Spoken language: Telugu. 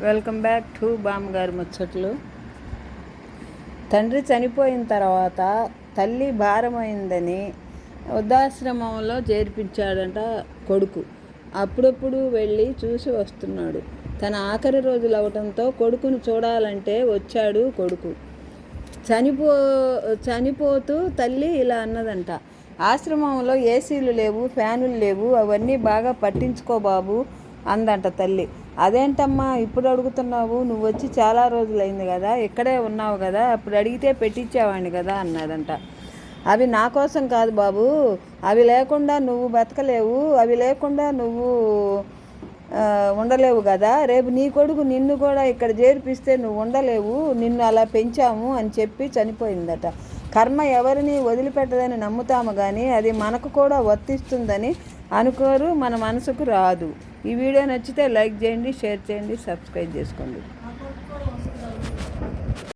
వెల్కమ్ బ్యాక్ టు బామ్మగారి ముచ్చట్లు. తండ్రి చనిపోయిన తర్వాత తల్లి భారమైందని వృద్ధాశ్రమంలో చేర్పించాడంట కొడుకు. అప్పుడప్పుడు వెళ్ళి చూసి వస్తున్నాడు. తన ఆఖరి రోజులు అవటంతో కొడుకును చూడాలంటే వచ్చాడు కొడుకు. చనిపో చనిపోతూ తల్లి ఇలా అన్నదంట. ఆశ్రమంలో ఏసీలు లేవు ఫ్యానులు లేవు అవన్నీ బాగా పట్టించుకో బాబు. అందంట తల్లి. అదేంటమ్మా ఇప్పుడు అడుగుతున్నావు? నువ్వు వచ్చి చాలా రోజులైంది కదా ఇక్కడే ఉన్నావు కదా అప్పుడు అడిగితే పెట్టించేవాడిని కదా అన్నాడంట. అవి నా కోసం కాదు బాబు అవి లేకుండా నువ్వు బతకలేవు అవి లేకుండా నువ్వు ఉండలేవు కదా రేపు నీ కొడుకు నిన్ను కూడా ఇక్కడ చేర్పిస్తే నువ్వు ఉండలేవు నిన్ను అలా పెంచాము అని చెప్పి చనిపోయిందట. కర్మ ఎవరిని వదిలిపెట్టదని నమ్ముతాము కానీ అది మనకు కూడా వర్తిస్తుందని అనుకోరు మన మనసుకు రాదు. ఈ వీడియో నచ్చితే లైక్ చేయండి షేర్ చేయండి సబ్స్క్రైబ్ చేసుకోండి.